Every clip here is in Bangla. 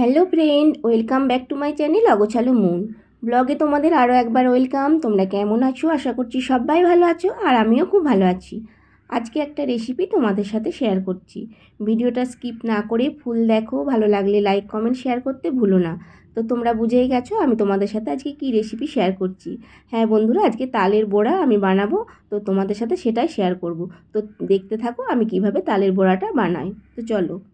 Hello friend, welcome back to my channel অগোছালো মুন। ব্লগে তোমাদের আরও একবার ওয়েলকাম। তোমরা কেমন আছো? আশা করছি সবাই ভালো আছো আর আমিও খুব ভালো আছি। আজকে একটা রেসিপি তোমাদের সাথে শেয়ার করছি। ভিডিওটা স্কিপ না করে ফুল দেখো, ভালো লাগলে লাইক, কমেন্ট, শেয়ার করতে ভুলো না। তো তোমরা বুঝেই গেছো আমি তোমাদের সাথে আজকে কী রেসিপি শেয়ার করছি। হ্যাঁ বন্ধুরা, আজকে তালের বড়া আমি বানাবো। তো তোমাদের সাথে সেটাই শেয়ার করব। তো দেখতে থাকো আমি কীভাবে তালের বড়াটা বানাই। তো চলো।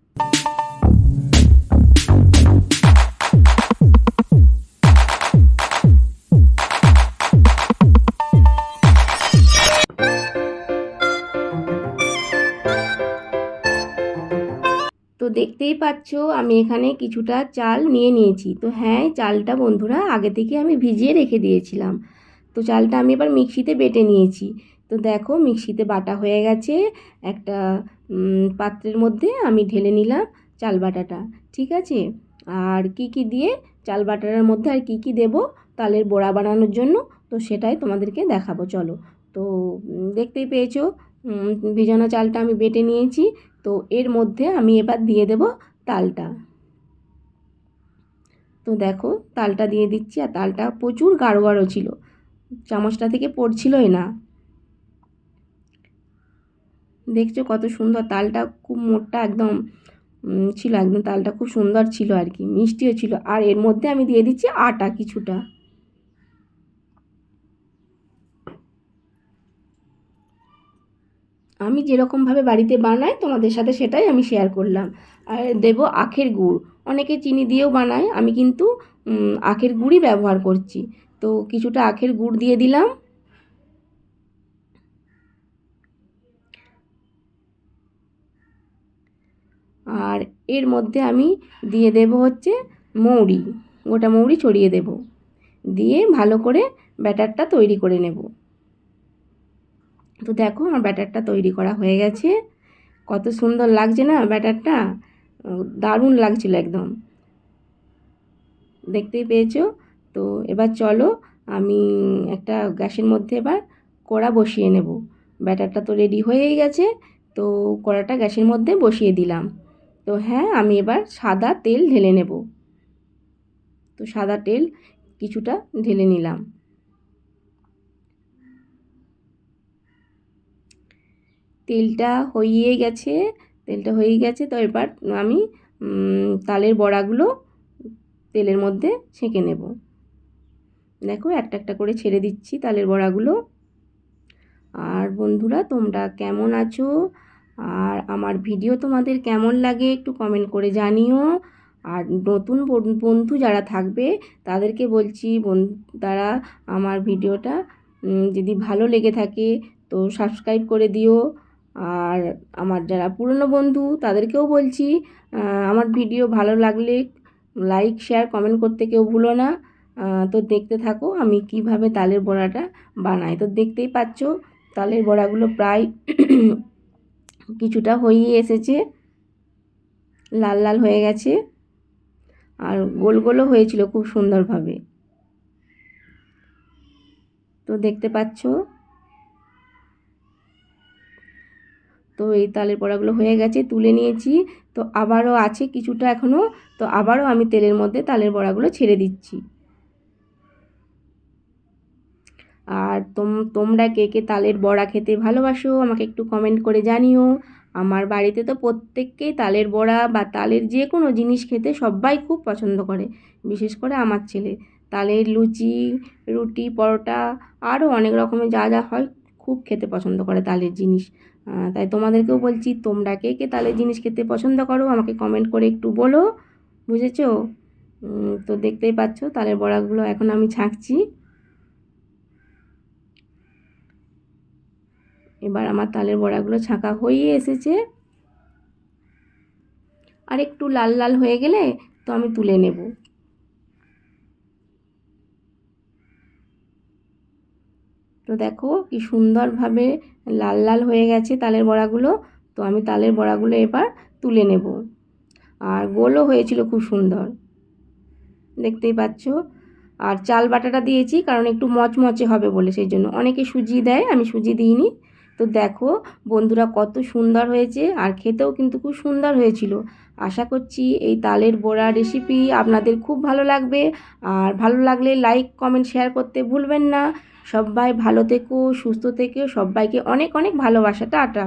তো দেখতেই পাচ্ছ, আমি এখানে কিছুটা চাল নিয়ে নিয়েছি। তো হ্যাঁ চালটা বন্ধুরা আগে থেকে আমি ভিজিয়ে রেখে দিয়েছিলাম। তো চালটা আমি এবার মিক্সিতে বেটে নিয়েছি। তো দেখো, মিক্সিতে বাটা হয়ে গেছে। একটা পাত্রের মধ্যে আমি ঢেলে নিলাম চাল বাটাটা, ঠিক আছে? আর কি কি দিয়ে চাল বাটাটার মধ্যে আর কি কি দেব তালের বড়া বানানোর জন্য, তো সেটাই তোমাদেরকে দেখাবো, চলো। তো দেখতেই পেয়েছ ভিজানো চালটা আমি বেটে নিয়েছি। তো এর মধ্যে আমি এবার দিয়ে দেব তালটা। তো দেখো, তালটা দিয়ে দিচ্ছি আর তালটা প্রচুর গাঢ় গাঢ় ছিল। চামচটা থেকে পড়ছিলই না। দেখছ কত সুন্দর তালটা খুব মোটটা একদম ছিল একদম তালটা খুব সুন্দর ছিল আর কি, মিষ্টিও ছিল। আর এর মধ্যে আমি দিয়ে দিচ্ছি আটা কিছুটা। আমি যেরকমভাবে বাড়িতে বানাই, তোমাদের সাথে সেটাই আমি শেয়ার করলাম। আর দেব আখের গুড়। অনেকে চিনি দিয়েও বানায়, আমি কিন্তু আখের গুড়ই ব্যবহার করছি। তো কিছুটা আখের গুড় দিয়ে দিলাম। আর এর মধ্যে আমি দিয়ে দেব হচ্ছে মৌরি। গোটা মৌরি ছড়িয়ে দেব। দিয়ে ভালো করে ব্যাটারটা তৈরি করে নেব। তো দেখো আমার ব্যাটারটা তৈরি করা হয়ে গেছে। কত সুন্দর লাগছে না ব্যাটারটা? দারুণ লাগছিল একদম। দেখতেই পেয়েছ? তো এবার চলো আমি একটা গ্যাসের মধ্যে এবার কড়া বসিয়ে নেব। ব্যাটারটা তো রেডি হয়েই গেছে, তো কড়াটা গ্যাসের মধ্যে বসিয়ে দিলাম। তো হ্যাঁ আমি এবার সাদা তেল ঢেলে নেব। তো সাদা তেল কিছুটা ঢেলে নিলাম। তেলটা হইয়ে গেছে, তেলটা হয়ে গেছে, তো এবার আমি তালের বড়াগুলো তেলের মধ্যে ছেঁকে নেব। দেখো একটা একটা করে ছেড়ে দিচ্ছি তালের বড়াগুলো। আর বন্ধুরা, তোমরা কেমন আছো? আর আমার ভিডিও তোমাদের কেমন লাগে একটু কমেন্ট করে জানিও। আর নতুন বন্ধু যারা থাকবে, তাদেরকে বলছি তারা আমার ভিডিওটা যদি ভালো লেগে থাকে, তো সাবস্ক্রাইব করে দিও। আর আমার যারা পুরনো বন্ধু, তাদেরকেও বলছি আমার ভিডিও ভালো লাগলে লাইক শেয়ার কমেন্ট করতে কেউ ভুলো না। তো দেখতে থাকো আমি কীভাবে তালের বড়াটা বানাই। তো দেখতেই পাচ্ছ, তালের বড়াগুলো প্রায় কিছুটা হয়ে এসেছে। লাল লাল হয়ে গেছে আর গোল গোলও হয়েছিল খুব সুন্দরভাবে। তো দেখতে পাচ্ছ তো এই তালের বড়াগুলো হয়ে গেছে, তুলে নিয়েছি। তো আবারও আছে কিছুটা এখনও তো আবারও আমি তেলের মধ্যে তালের বড়াগুলো ছেড়ে দিচ্ছি। আর তোম, তোমরা কে কে তালের বড়া খেতে ভালোবাসো, আমাকে একটু কমেন্ট করে জানিও। আমার বাড়িতে তো প্রত্যেককেই তালের বড়া বা তালের যে কোনো জিনিস খেতে সবাই খুব পছন্দ করে, বিশেষ করে আমার ছেলে। তালের লুচি, রুটি, পরোটা, আরও অনেক রকমের যা যা হয় খুব খেতে পছন্দ করে তালের জিনিস। তাই তোমাদেরকেও বলছি তোমরা কে কে তালের জিনিস খেতে পছন্দ করো, আমাকে কমেন্ট করে একটু বলো, বুঝেছ? তো দেখতেই পাচ্ছ, তালের বড়াগুলো এখন আমি ছাঁকছি। এবার আমার তালের বড়াগুলো ছাঁকা হয়ে এসেছে। আর একটু লাল লাল হয়ে গেলে তো আমি তুলে নেব। তো দেখো কি সুন্দরভাবে লাল লাল হয়ে গেছে তালের বড়াগুলো। তো আমি তালের বড়াগুলো এবার তুলে নেব। আর গোলও হয়েছিল খুব সুন্দর। দেখতেই পাচ্ছ? আর চাল বাটাটা দিয়েছি কারণ একটু মচমচে হবে বলে, সেই জন্য। অনেকে সুজি দেয়, আমি সুজি দিইনি। তো দেখো, বন্ধুরা কত সুন্দর হয়েছে আর খেতেও কিন্তু খুব সুন্দর হয়েছিল। আশা করছি এই তালের বড়া রেসিপি আপনাদের খুব ভালো লাগবে। আর ভালো লাগলে লাইক কমেন্ট শেয়ার করতে ভুলবেন না। সবাই ভালো থেকো, সুস্থ থেকো সবাইকে অনেক অনেক ভালোবাসা। টাটা।